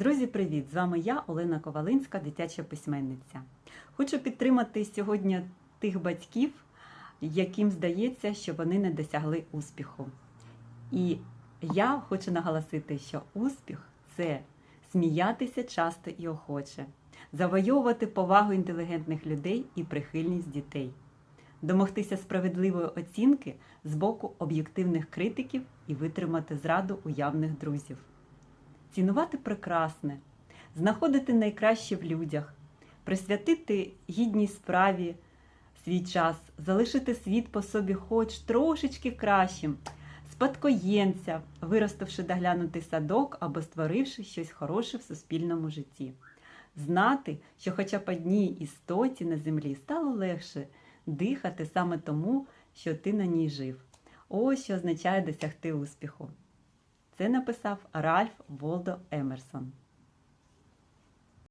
Друзі, привіт! З вами я, Олена Ковалинська, дитяча письменниця. Хочу підтримати сьогодні тих батьків, яким здається, що вони не досягли успіху. І я хочу наголосити, що успіх це сміятися часто і охоче, завойовувати повагу інтелігентних людей і прихильність дітей, домогтися справедливої оцінки з боку об'єктивних критиків і витримати зраду уявних друзів цінувати прекрасне, знаходити найкраще в людях, присвятити гідній справі свій час, залишити світ по собі хоч трошечки кращим, спадкоємця, виростивши доглянутий садок або створивши щось хороше в суспільному житті. Знати, що хоча б одній істоті на землі стало легше дихати саме тому, що ти на ній жив. Ось що означає досягти успіху. Це написав Ральф Волдо Емерсон.